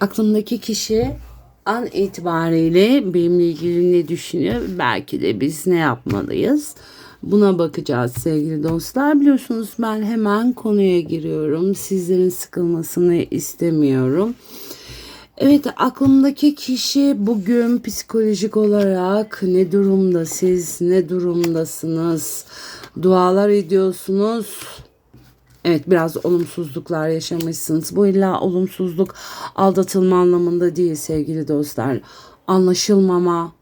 aklımdaki kişi an itibariyle benimle ilgili ne düşünüyor? Belki de biz ne yapmalıyız? Buna bakacağız sevgili dostlar. Biliyorsunuz ben hemen konuya giriyorum. Sizlerin sıkılmasını istemiyorum. Evet aklımdaki kişi bugün psikolojik olarak ne durumda siz ne durumdasınız? Dualar ediyorsunuz. Evet biraz olumsuzluklar yaşamışsınız. Bu illa olumsuzluk aldatılma anlamında değil sevgili dostlar. Anlaşılmama,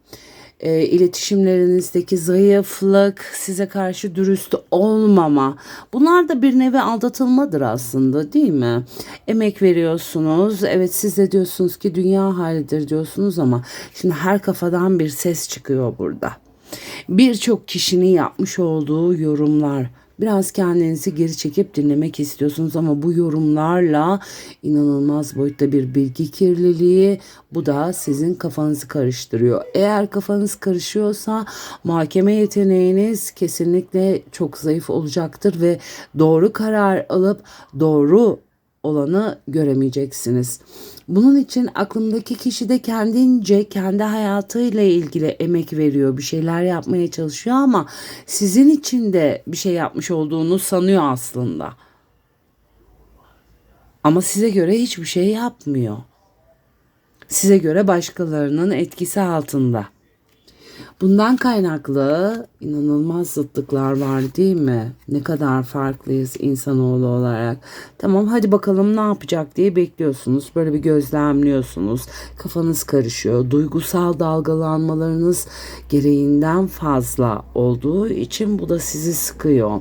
e, iletişimlerinizdeki zayıflık, size karşı dürüst olmama. Bunlar da bir nevi aldatılmadır aslında değil mi? Emek veriyorsunuz. Evet siz de diyorsunuz ki dünya halidir diyorsunuz ama şimdi her kafadan bir ses çıkıyor burada. Birçok kişinin yapmış olduğu yorumlar Biraz kendinizi geri çekip dinlemek istiyorsunuz ama bu yorumlarla inanılmaz boyutta bir bilgi kirliliği bu da sizin kafanızı karıştırıyor. Eğer kafanız karışıyorsa mahkeme yeteneğiniz kesinlikle çok zayıf olacaktır ve doğru karar alıp doğru olanı göremeyeceksiniz. Bunun için aklımdaki kişi de kendince kendi hayatıyla ilgili emek veriyor, bir şeyler yapmaya çalışıyor ama sizin için de bir şey yapmış olduğunu sanıyor aslında. Ama size göre hiçbir şey yapmıyor. Size göre başkalarının etkisi altında. Bundan kaynaklı inanılmaz zıtlıklar var değil mi? Ne kadar farklıyız insanoğlu olarak. Tamam hadi bakalım ne yapacak diye bekliyorsunuz. Böyle bir gözlemliyorsunuz. Kafanız karışıyor. Duygusal dalgalanmalarınız gereğinden fazla olduğu için bu da sizi sıkıyor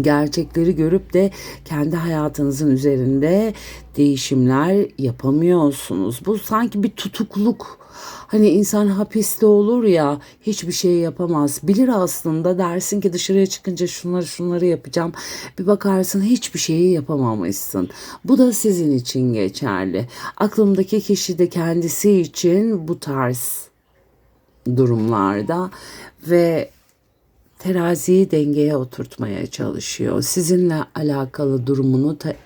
gerçekleri görüp de kendi hayatınızın üzerinde değişimler yapamıyorsunuz. Bu sanki bir tutukluk. Hani insan hapiste olur ya hiçbir şey yapamaz. Bilir aslında dersin ki dışarıya çıkınca şunları şunları yapacağım. Bir bakarsın hiçbir şeyi yapamamışsın. Bu da sizin için geçerli. Aklımdaki kişi de kendisi için bu tarz durumlarda ve teraziyi dengeye oturtmaya çalışıyor. Sizinle alakalı durumunu te-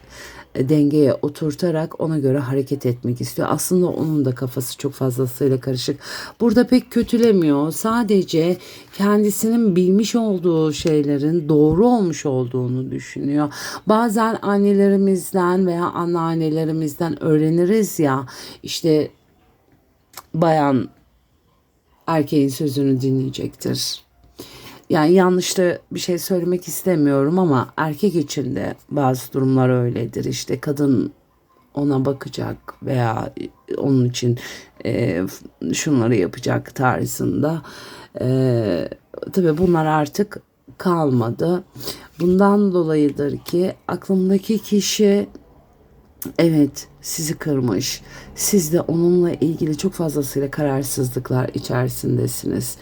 dengeye oturtarak ona göre hareket etmek istiyor. Aslında onun da kafası çok fazlasıyla karışık. Burada pek kötülemiyor. Sadece kendisinin bilmiş olduğu şeylerin doğru olmuş olduğunu düşünüyor. Bazen annelerimizden veya anneannelerimizden öğreniriz ya işte bayan erkeğin sözünü dinleyecektir yani yanlış da bir şey söylemek istemiyorum ama erkek için de bazı durumlar öyledir. İşte kadın ona bakacak veya onun için e, şunları yapacak tarzında. E, tabii bunlar artık kalmadı. Bundan dolayıdır ki aklımdaki kişi evet sizi kırmış. Siz de onunla ilgili çok fazlasıyla kararsızlıklar içerisindesiniz.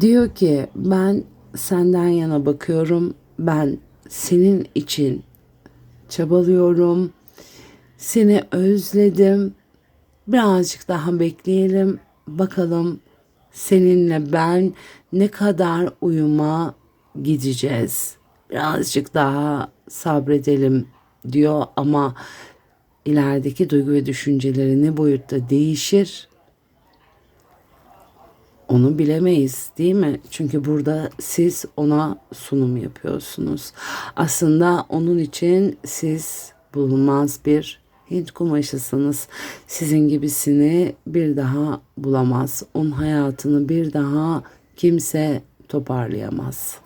Diyor ki ben senden yana bakıyorum. Ben senin için çabalıyorum. Seni özledim. Birazcık daha bekleyelim. Bakalım seninle ben ne kadar uyuma gideceğiz. Birazcık daha sabredelim diyor ama ilerideki duygu ve düşünceleri ne boyutta değişir onu bilemeyiz değil mi? Çünkü burada siz ona sunum yapıyorsunuz. Aslında onun için siz bulunmaz bir Hint kumaşısınız. Sizin gibisini bir daha bulamaz. Onun hayatını bir daha kimse toparlayamaz.